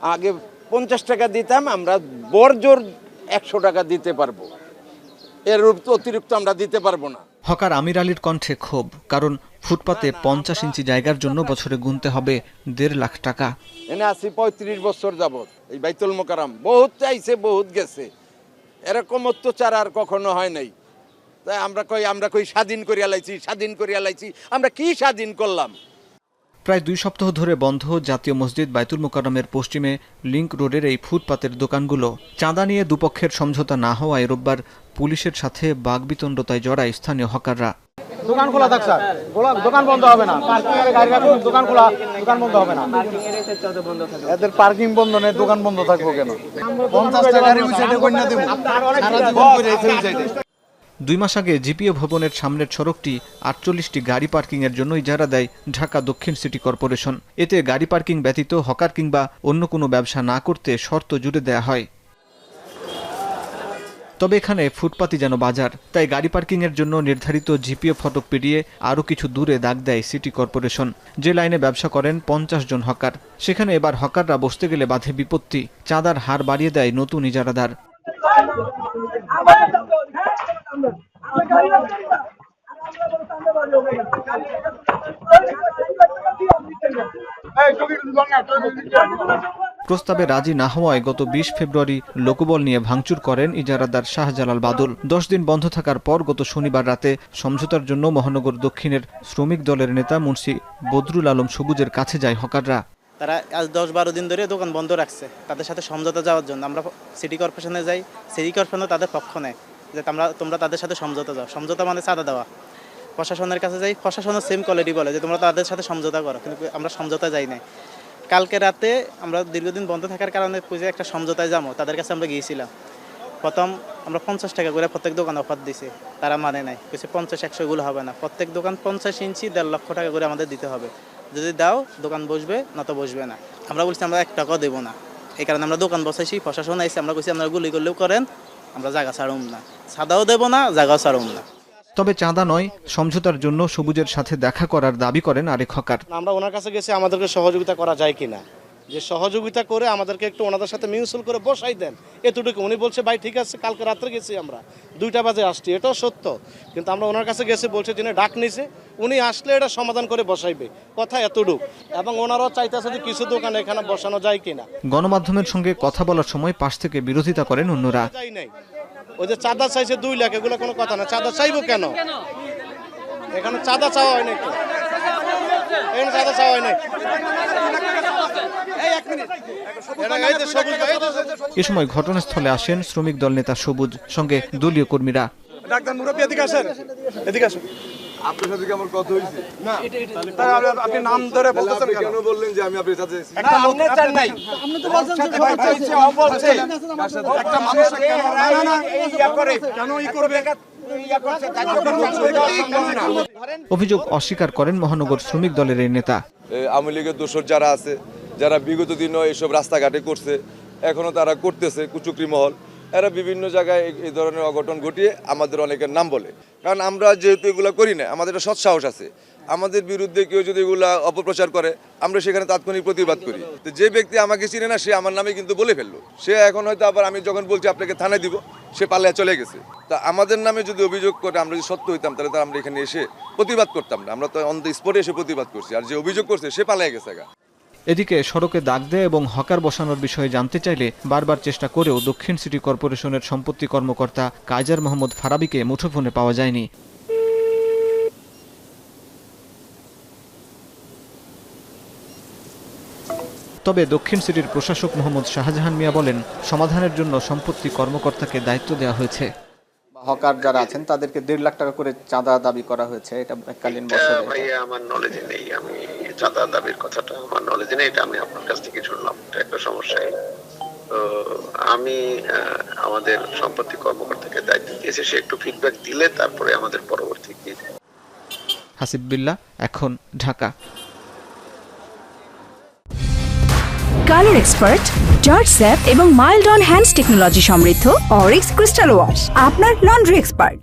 আগে পঞ্চাশ টাকা দিতাম আমরা বর্জোর একশো টাকা দিতে পারব। এর অতিরিক্ত আমরা দিতে পারব না। হকার আমির আলীর কণ্ঠে ক্ষোভ কারণ ফুটপাতে পঞ্চাশ ইঞ্চি জায়গার জন্য বছরে গুনতে হবে দেড় লাখ টাকা। এনে আছি পঁয়ত্রিশ বছর যাবত এই বাইতুল মোকারাম বহুত চাইছে বহুত গেছে। এরকম অত্যাচার আর কখনো হয় নাই। তাই আমরা কই আমরা কই স্বাধীন করিয়া লাইছি স্বাধীন করিয়া লাইছি। আমরা কি স্বাধীন করলাম? প্রায় দুই সপ্তাহ ধরে বন্ধ জাতীয় মসজিদ বাইতুল মোকাররমের পশ্চিমে লিংক রোডের এই ফুটপাতের দোকানগুলো। চাঁদা নিয়ে দুপক্ষের সমঝোতা না হওয়ায় রোববার পুলিশের সাথে বাগবিতণ্ডতায় জড়ায় স্থানীয় হকাররা। দোকান খোলা বন্ধ হবে না। এদের পার্কিং দুই মাস আগে জিপিও ভবনের সামনের সড়কটি আটচল্লিশটি গাড়ি পার্কিংয়ের জন্য ইজারা দেয় ঢাকা দক্ষিণ সিটি কর্পোরেশন। এতে গাড়ি পার্কিং ব্যতীত হকার কিংবা অন্য কোনো ব্যবসা না করতে শর্ত জুড়ে দেয়া হয়। তবে এখানে ফুটপাতি যেন বাজার, তাই গাড়ি পার্কিংয়ের জন্য নির্ধারিত জিপিও ফটক পেরিয়ে আরও কিছু দূরে দাগ দেয় সিটি কর্পোরেশন। যে লাইনে ব্যবসা করেন পঞ্চাশ জন হকার, সেখানে এবার হকাররা বসতে গেলে বাধে বিপত্তি। চাঁদার হার বাড়িয়ে দেয় নতুন ইজারাদার। প্রস্তাবে রাজি না হওয়ায় গত বিশ ফেব্রুয়ারি লোকবল নিয়ে ভাঙচুর করেন ইজারাদার শাহজালাল বাদল। দশ দিন বন্ধ থাকার পর গত শনিবার রাতে সমঝোতার জন্য মহানগর দক্ষিণের শ্রমিক দলের নেতা মুন্সি বদরুল আলম সবুজের কাছে যায় হকাররা। তারা আজ দশ বারো দিন ধরে দোকান বন্ধ রাখছে। তাদের সাথে সমঝোতা যাওয়ার জন্য। আমরা সিটি কর্পোরেশনে যাই সিটি কর্পোরেশনও তাদের পক্ষ নেয় যে তোমরা তোমরা তাদের সাথে সমঝোতা যাও সমঝোতা মানে চাঁদা দেওয়া। প্রশাসনের কাছে যাই, প্রশাসনও সেম কোয়ালিটি বলে যে তোমরা তাদের সাথে সমঝোতা করো, কিন্তু আমরা সমঝোতা যাই নাই। কালকে রাতে আমরা দীর্ঘদিন বন্ধ থাকার কারণে পুজো একটা সমঝোতায় যাব। তাদের কাছে আমরা গিয়েছিলাম। প্রথম আমরা পঞ্চাশ টাকা করে প্রত্যেক দোকান অফার দিছি। তারা মানে নাই। কিছু পঞ্চাশ, একশো এগুলো হবে না। প্রত্যেক দোকান পঞ্চাশ ইঞ্চি দেড় লক্ষ টাকা করে আমাদের দিতে হবে। যদি দাও দোকান বসবে না তো বসবে না। আমরা বলছি আমরা এক টাকাও দেবো না। এই কারণে আমরা দোকান বসাইছি প্রশাসন আইসি আমরা বলছি আপনারা গুলি করলেও করেন আমরা জায়গা ছাড়ুম না। সাদাও দেবো না জায়গাও ছাড়ুম না। তবে চাঁদা নয় সমঝোতার জন্য সবুজের সাথে দেখা করার দাবি করেন আরেক হকার। আমরা ওনার কাছে গেছি আমাদেরকে সহযোগিতা করা যায় কিনা? যে সহযোগিতা করে আমাদেরকে একটু ওনাদের সাথে মিউচুয়াল করে বসাই দেন। এতটুকু। উনি বলছে ভাই ঠিক আছে কালকে রাত্রে গেছি আমরা। দুইটা বাজে আসছি। এটাও সত্য। কিন্তু আমরা ওনার কাছে গেছি বলছে যিনি ডাক নিছে উনি আসলে এটা সমাধান করে বসাইবে। কথা এতটুক। এবং ওনারাও চাইতেছে যে কিছু দোকান এখানে বসানো যায় কিনা। গণমাধ্যমের সঙ্গে কথা বলার সময় পাশ থেকে বিরোধিতা করেন অন্যরা। ওই যে চাঁদা চাইছে দুই লাখ এগুলো কোনো কথা না। চাঁদা চাইব কেন? এখানে চাঁদা চাওয়া হয় তো এখানে চাঁদা চাওয়া হয় নাই এ সময় ঘটনাস্থলে আসেন শ্রমিক দল নেতা সবুজ সঙ্গে দলীয় কর্মীরা। ডাক্তার মুরব্বী এদিকে আসেন। এদিকে আসুন। আপনার সাথে আমার কথা হয়েছে? তাই আপনি- আপনি নাম ধরে বলতেছেন কেন? কেন বললেন যে আমি আপনার সাথে একটা লোক চান নাই। ভাই, বলছে, ও বলছে। একটা মানুষ কেন? না, না, না, কেন ই করবে? অভিযোগ অস্বীকার করেন মহানগর শ্রমিক দলের এই নেতা। আওয়ামী লীগের দোষর যারা আছে যারা বিগত দিনও এইসব রাস্তাঘাটে করছে, এখনও তারা করতেছে কুচুকরি মহল। এরা বিভিন্ন জায়গায় এই- ধরনের অঘটন ঘটিয়ে আমাদের অনেকের নাম বলে। কারণ আমরা যেহেতু এগুলো করি না, আমাদের একটা সৎ সাহস আছে। আমাদের বিরুদ্ধে কেউ যদি এগুলা অপপ্রচার করে, আমরা সেখানে তাৎক্ষণিক প্রতিবাদ করি। তো যে ব্যক্তি আমাকে চিনে না, সে আমার নামে কিন্তু বলে ফেলল। সে এখন হয়তো আবার আমি যখন বলছি আপনাকে থানায় দিব, সে পালিয়ে চলে গেছে। তা আমাদের নামে যদি অভিযোগ করে আমরা যদি সত্য হইতাম, তাহলে তো আমরা এখানে এসে প্রতিবাদ করতাম না। আমরা তো অন দ্য স্পটে এসে প্রতিবাদ করছি। আর যে অভিযোগ করছে, সে পালিয়ে গেছে এদিকে সড়কে দাগ দেয় এবং হকার বসানোর বিষয়ে জানতে চাইলে বারবার চেষ্টা করেও দক্ষিণ সিটি কর্পোরেশনের সম্পত্তি কর্মকর্তা কাইজার মোহাম্মদ ফারাবিকে মুঠোফোনে পাওয়া যায়নি। তবে দক্ষিণ সিটির প্রশাসক মোহাম্মদ শাহজাহান মিয়া বলেন সমাধানের জন্য সম্পত্তি কর্মকর্তাকে দায়িত্ব দেওয়া হয়েছে। হকার যারা আছেন তাদেরকে দেড় লাখ টাকা করে চাঁদা দাবি করা হয়েছে। এটা এককালীন বছরে ভাইয়া আমার নলেজে নেই আমি চাঁদা দাবির কথাটা আমার নলেজে নেই এটা আমি আপনার কাছ থেকে শুনলাম এটা একটা সমস্যা। তো আমি আমাদের সম্পত্তি কর্মকর্তাকে দায়িত্ব দিয়েছি সে একটু ফিডব্যাক দিলে তারপরে আমাদের পরবর্তী কি? হাসিব বিল্লাহ এখন ঢাকা। কালার এক্সপার্ট জর্জ স্যাপ এবং মাইল্ড অন হ্যান্ডস টেকনোলজি সমৃদ্ধ অরিক্স ক্রিস্টাল ওয়াশ আপনার লন্ড্রি এক্সপার্ট